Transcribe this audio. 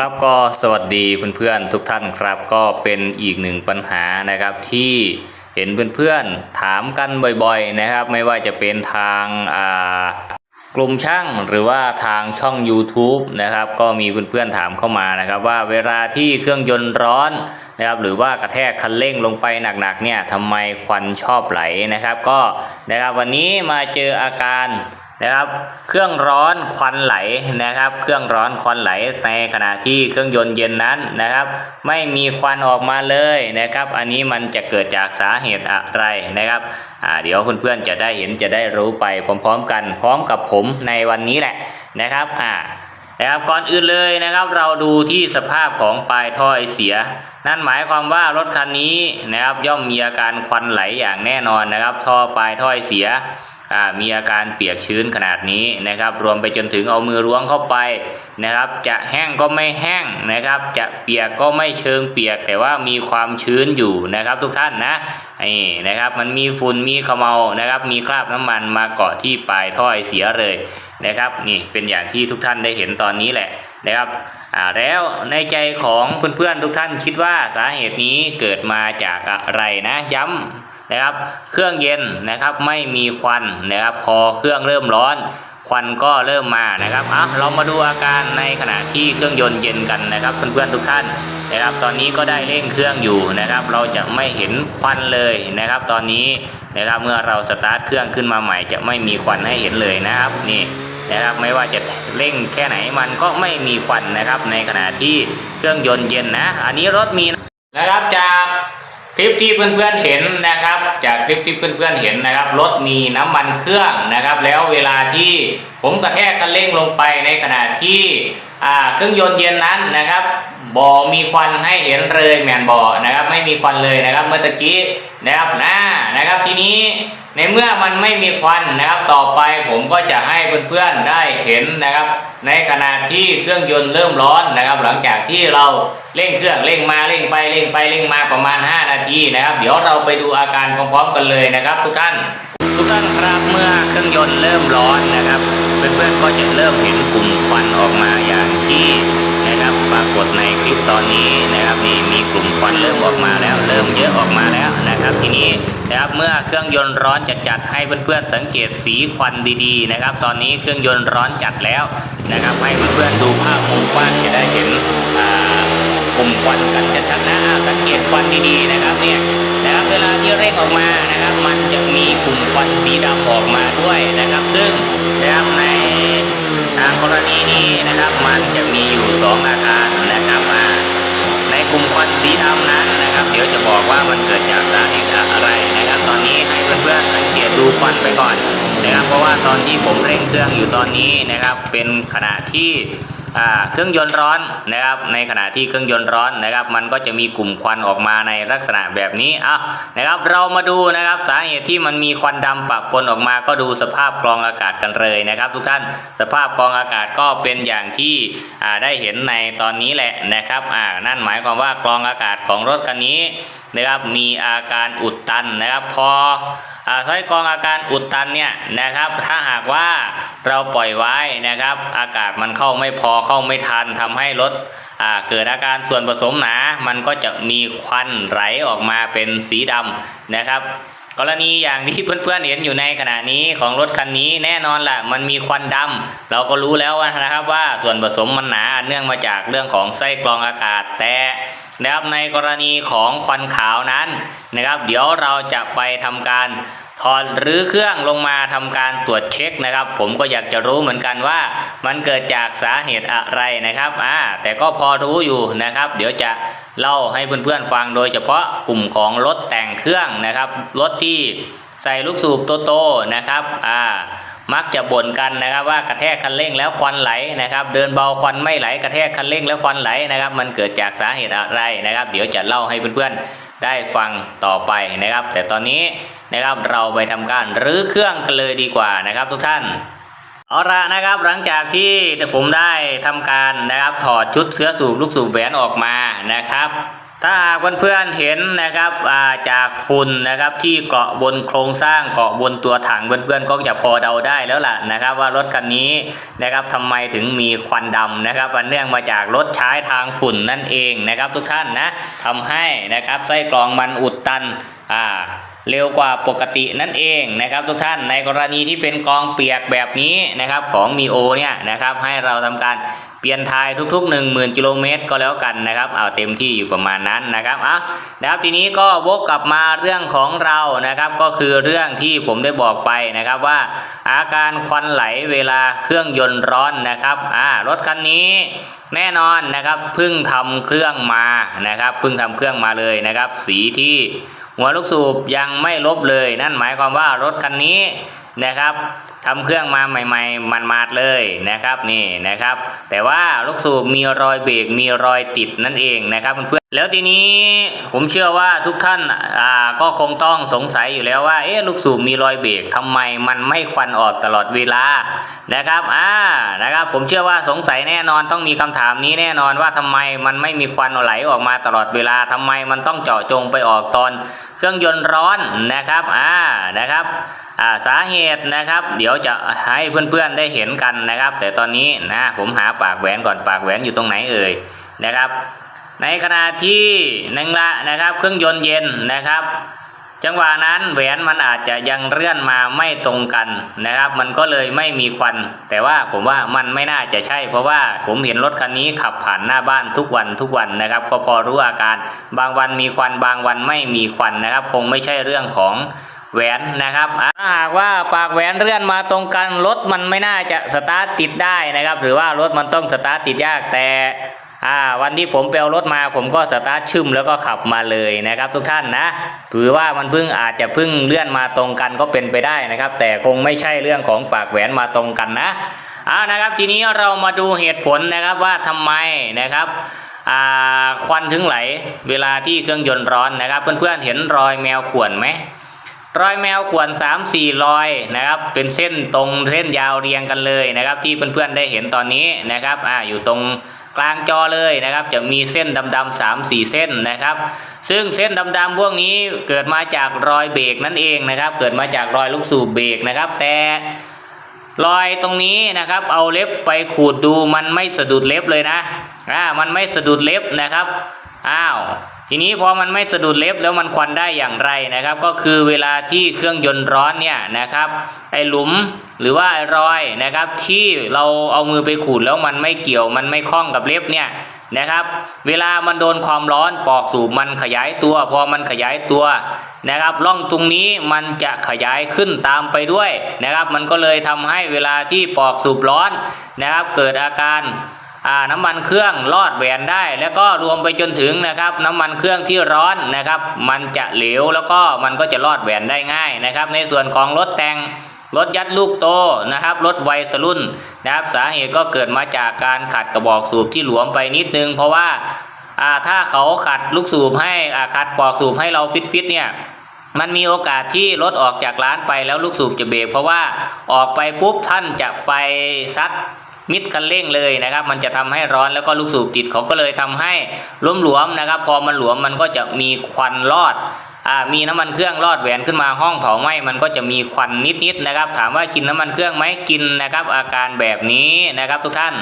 ครับก็สวัสดีเพื่อนๆทุกท่านครับก็เป็นอีกหนึ่งปัญหานะครับที่เห็นเพื่อนๆถามกันบ่อยๆนะครับ ไม่ว่าจะเป็นทางกลุ่มช่างหรือว่าทางช่อง YouTube นะครับก็มีเพื่อนๆถามเข้ามานะครับว่าเวลาที่เครื่องยนต์ร้อนนะครับหรือว่ากระแทกคันเร่งลงไปหนักๆเนี่ยทำไมควันชอบไหลนะครับ ก็นะครับวันนี้มาเจออาการ นะครับ เครื่องร้อนควันไหลนะครับ เครื่องร้อนควันไหลในขณะที่เครื่องยนต์เย็นนั้นนะครับ ไม่มีควันออกมาเลยนะครับ อันนี้มันจะเกิดจากสาเหตุอะไรนะครับอ่าเดี๋ยวเพื่อนๆจะได้เห็นจะได้รู้ไปพร้อมๆกัน พร้อมกับผมในวันนี้แหละนะครับอ่านะครับก่อนอื่นเลยนะครับเราดูที่สภาพของปลายท่อไอเสีย นั่นหมายความว่ารถคันนี้นะครับย่อมมีอาการควันไหลอย่างแน่นอนนะครับ ท่อปลายท่อไอเสีย มีอาการเปียกชื้นขนาดนี้นะครับ รวมไปจนถึงเอามือล้วงเข้าไปนะครับ จะแห้งก็ไม่แห้งนะครับ จะเปียกก็ไม่เชิงเปียก แต่ว่ามีความชื้นอยู่นะครับ ทุกท่านนะนี่นะครับ มันมีฝุ่นมีขมเมานะครับ มีคราบน้ำมันมาเกาะที่ปลายท่อไอเสียเลยนะครับนี่เป็นอย่างที่ทุกท่านได้เห็นตอนนี้แหละนะครับอ่าแล้วในใจของเพื่อนๆทุกท่านคิดว่าสาเหตุนี้เกิดมาจากอะไรนะย้ำ นะครับ เครื่องเย็นนะครับไม่มีควันนะครับพอเครื่องเริ่มร้อน ควันก็เริ่มมานะครับอะเรามาดูอาการในขณะที่เครื่องยนต์เย็นกันนะครับเพื่อนๆทุกท่านนะครับ ตอนนี้ก็ได้เร่งเครื่องอยู่นะครับ เราจะไม่เห็นควันเลยนะครับ ตอนนี้นะครับเมื่อเราสตาร์ทเครื่องขึ้นมาใหม่ จะไม่มีควันให้เห็นเลยนะครับนี่นะครับไม่ว่าจะเร่งแค่ไหนมันก็ไม่มีควันนะครับ ในขณะที่เครื่องยนต์เย็นนะ อันนี้รถมีนะครับจาก คลิปที่เพื่อนๆเห็นนะครับ จากคลิปที่เพื่อนๆเห็นนะครับ รถมีน้ำมันเครื่องนะครับ แล้วเวลาที่ผมกระแทกคันเร่งลงไปในขณะที่เครื่องยนต์เย็นนั้นนะครับ บอมีควันให้เห็นเลยแมนบอนะครับ ไม่มีควันเลยนะครับ เมื่อตะกี้นะครับนะนะครับทีนี้ในเมื่อมันไม่มีควันนะครับ ต่อไปผมก็จะให้เพื่อนๆได้เห็นนะครับ ในขณะที่เครื่องยนต์เริ่มร้อนนะครับ หลังจากที่เราเร่งเครื่องเร่งมาเร่งไปเร่งไปเร่งมาประมาณ 5 นาทีนะครับ เดี๋ยวเราไปดูอาการพร้อมๆกันเลยนะครับ ทุกท่านทุกท่านครับเมื่อเครื่องยนต์เริ่มร้อนนะครับ เพื่อนๆก็จะเริ่มเห็นกลุ่มควันออกมาอย่างที่ ปรากฏในคลิปตอนนี้นะครับนี่มีกลุ่มควันเริ่มออกมาแล้ว เริ่มเยอะออกมาแล้วนะครับทีนี้นะครับเมื่อเครื่องยนต์ร้อนจัดจัดๆให้เพื่อนๆสังเกตสีควันดีๆนะครับ ตอนนี้เครื่องยนต์ร้อนจัดแล้วนะครับ ให้เพื่อนๆดูภาพมุมกว้างจะได้เห็นกลุ่มควันกันชัดๆนะสังเกตควันดีๆนะครับเนี่ยนะครับเวลาที่เร่งออกมานะครับ มันจะมีกลุ่มควันสีดำออกมาด้วยนะครับ ซึ่งนะครับในกรณีนี้นะครับมันจะมีอยู่สองอาการนะครับอ่า ในกลุ่มควันสีดำนั้นนะครับ เดี๋ย ว่ามันเกิดจากสาเหตุอะไรนะครับตอนนี้ให้เพื่อนๆสังเกตดูควันไปก่อนนะครับ เพราะว่าตอนที่ผมเร่งเครื่องอยู่ตอนนี้นะครับ เป็นขณะที่ เครื่องยนต์ร้อนนะครับ ในขณะที่เครื่องยนต์ร้อนนะครับ มันก็จะมีกลุ่มควันออกมาในลักษณะแบบนี้อะนะครับ เรามาดูนะครับสาเหตุที่มันมีควันดำปะปนออกมา ก็ดูสภาพกรองอากาศกันเลยนะครับ ทุกท่านสภาพกรองอากาศก็เป็นอย่างที่ได้เห็นในตอนนี้แหละนะครับอ่านั่นหมายความว่ากรองอากาศของรถคันนี้นะครับมีอาการอุดตันนะครับพอ อ่าใช้กรองอาการอุดตันเนี่ยนะครับ ถ้าหากว่าเราปล่อยไว้นะครับ อากาศมันเข้าไม่พอเข้าไม่ทันทำให้รถเกิดอาการส่วนผสมหนา มันก็จะมีควันไหลออกมาเป็นสีดำนะครับ กรณีอย่างที่เพื่อนๆเห็นอยู่ในขณะนี้ของรถคันนี้แน่นอนแหละมันมีควันดำเราก็รู้แล้วนะครับว่าส่วนผสมมันหนาเนื่องมาจากเรื่องของไส้กรองอากาศแต่ นะครับในกรณีของควันขาวนั้นนะครับ เดี๋ยวเราจะไปทำการถอดหรือเครื่องลงมาทำการตรวจเช็คนะครับ ผมก็อยากจะรู้เหมือนกันว่ามันเกิดจากสาเหตุอะไรนะครับอ่าแต่ก็พอรู้อยู่นะครับ เดี๋ยวจะเล่าให้เพื่อนๆฟังโดยเฉพาะกลุ่มของรถแต่งเครื่องนะครับรถที่ใส่ลูกสูบโตๆนะครับอ่า มักจะบ่นกันนะครับ ว่ากระแทกคันเร่งแล้วควันไหลนะครับ เดินเบาควันไม่ไหลกระแทกคันเร่งแล้วควันไหลนะครับ มันเกิดจากสาเหตุอะไรนะครับ เดี๋ยวจะเล่าให้เพื่อนๆได้ฟังต่อไปนะครับ แต่ตอนนี้นะครับเราไปทำการรื้อเครื่องกันเลยดีกว่านะครับ ทุกท่านเอาละนะครับหลังจากที่ผมได้ทำการนะครับถอดชุดเสื้อสูบลูกสูบแหวนออกมานะครับ ถ้าหากเพื่อนๆเห็นนะครับาจากฝุ่นนะครับที่เกาะบนโครงสร้างเกาะบนตัวถังเพื่อนๆก็จะพอเดาได้แล้วล่ะนะครับ ว่ารถคันนี้นะครับทำไมถึงมีควันดำนะครับอันเนื่องมาจากรถใช้ทางฝุ่นนั่นเองนะครับ ทุกท่านนะทำให้นะครับไส้กรองมันอุดตันอ่า เร็วกว่าปกตินั่นเองนะครับ ทุกท่านในกรณีที่เป็นกองเปียกแบบนี้นะครับของมีโอเนี่ยนะครับให้เราทำการเปลี่ยนทายทุกๆ 1 0,000กิโลเมตรก็แล้วกันนะครับเอาเต็มที่อยู่ประมาณนั้นนะครับอะนะครับทีนี้ก็วกกลับมาเรื่องของเรานะครับก็คือเรื่องที่ผมได้บอกไปนะครับว่า อาการควันไหลเวลาเครื่องยนต์ร้อนนะครับอ่ารถคันนี้แน่นอนนะครับเพิ่งทำเครื่องมานะครับเพิ่งทำเครื่องมาเลยนะครับ สีที่ หัวลูกสูบยังไม่ลบเลย นั่นหมายความว่ารถคันนี้นะครับทำเครื่องมาใหม่ๆมันมาดเลยนะครับนี่นะครับ แต่ว่าลูกสูบมีรอยเบรกมีรอยติดนั่นเองนะครับเพื่อนๆแล้วทีนี้ผมเชื่อว่าทุกท่านอ่าก็คงต้องสงสัยอยู่แล้วว่าเอ๊ะลูกสูบมีรอยเบรกทำไมมันไม่ควันออกตลอดเวลานะครับอ่านะครับ ผมเชื่อว่าสงสัยแน่นอนต้องมีคำถามนี้แน่นอนว่าทำไมมันไม่มีควันไหลออกมาตลอดเวลาทำไมมันต้องเจาะจงไปออกตอนเครื่องยนต์ร้อนนะครับอ่านะครับอ่าสาเหตุนะครับเดี๋ยวจะให้เพื่อนๆได้เห็นกันนะครับ แต่ตอนนี้นะผมหาปากแหวนก่อนปากแหวนอยู่ตรงไหนเอ่ยนะครับ ในขณะที่หนึ่งละนะครับ เครื่องยนต์เย็นนะครับ จังหวะนั้นแหวนมันอาจจะยังเลื่อนมาไม่ตรงกันนะครับ มันก็เลยไม่มีควัน แต่ว่าผมว่ามันไม่น่าจะใช่ เพราะว่าผมเห็นรถคันนี้ขับผ่านหน้าบ้านทุกวันทุกวันนะครับ ก็พอรู้อาการบางวันมีควันบางวันไม่มีควันนะครับ คงไม่ใช่เรื่องของ แหวนนะครับถ้าหากว่าปากแหวนเลื่อนมาตรงกันรถมันไม่น่าจะสตาร์ทติดได้นะครับหรือว่ารถมันต้องสตาร์ทติดยากแต่อ่าวันที่ผมไปเอารถมาผมก็สตาร์ทชึมแล้วก็ขับมาเลยนะครับ ทุกท่านนะถือว่ามันเพิ่งอาจจะเพิ่งเลื่อนมาตรงกันก็เป็นไปได้นะครับ แต่คงไม่ใช่เรื่องของปากแหวนมาตรงกันนะอ่านะครับทีนี้เรามาดูเหตุผลนะครับว่าทำไมนะครับควันถึงไหล เวลาที่เครื่องยนต์ร้อนนะครับ เพื่อนๆเห็นรอยแมวข่วนไหม รอยแมวขวน3 4รอยนะครับเป็นเส้นตรงเส้นยาวเรียงกันเลยนะครับ ที่เพื่อนๆได้เห็นตอนนี้นะครับอ่าอยู่ตรงกลางจอเลยนะครับ จะมีเส้นดำๆสามสี่เส้นนะครับ ซึ่งเส้นดำๆพวกนี้เกิดมาจากรอยเบรกนั่นเองนะครับ เกิดมาจากรอยลูกสูบเบรกนะครับ แต่รอยตรงนี้นะครับ เอาเล็บไปขูดดูมันไม่สะดุดเล็บเลยนะอ่ามันไม่สะดุดเล็บนะครับอ้าว ทีนี้พอมันไม่สะดุดเล็บแล้วมันควันได้อย่างไรนะครับ ก็คือเวลาที่เครื่องยนต์ร้อนเนี่ยนะครับไอหลุมหรือว่าไอรอยนะครับ ที่เราเอามือไปขูดแล้วมันไม่เกี่ยวมันไม่คล้องกับเล็บเนี่ยนะครับ เวลามันโดนความร้อนปอกสูบมันขยายตัว พอมันขยายตัวนะครับร่องตรงนี้มันจะขยายขึ้นตามไปด้วยนะครับ มันก็เลยทำให้เวลาที่ปอกสูบร้อนนะครับ เกิดอาการ น้ำมันเครื่องลอดแหวนได้ แล้วก็รวมไปจนถึงนะครับ น้ำมันเครื่องที่ร้อนนะครับ มันจะเหลวแล้วก็มันก็จะลอดแหวนได้ง่ายนะครับ ในส่วนของรถแต่งรถยัดลูกโตนะครับรถวัยรุ่นนะครับ สาเหตุก็เกิดมาจากการขัดกระบอกสูบที่หลวมไปนิดนึง เพราะว่าถ้าเขาขัดลูกสูบให้ขัดปอกสูบให้เราฟิตๆเนี่ยมันมีโอกาสที่รถออกจากร้านไปแล้วลูกสูบจะเบรกเพราะว่าออกไปปุ๊บท่านจะไปซัด มิดคันเร่งเลยนะครับ มันจะทำให้ร้อนแล้วก็ลูกสูบติดเขาก็เลยทำให้หลวมๆนะครับ พอมันหลวมมันก็จะมีควันรอดอ่ามีน้ำมันเครื่องรอดแหวนขึ้นมาห้องเผาไหม้มันก็จะมีควันนิดๆนะครับ ถามว่ากินน้ำมันเครื่องไหมกินนะครับ อาการแบบนี้นะครับทุกท่าน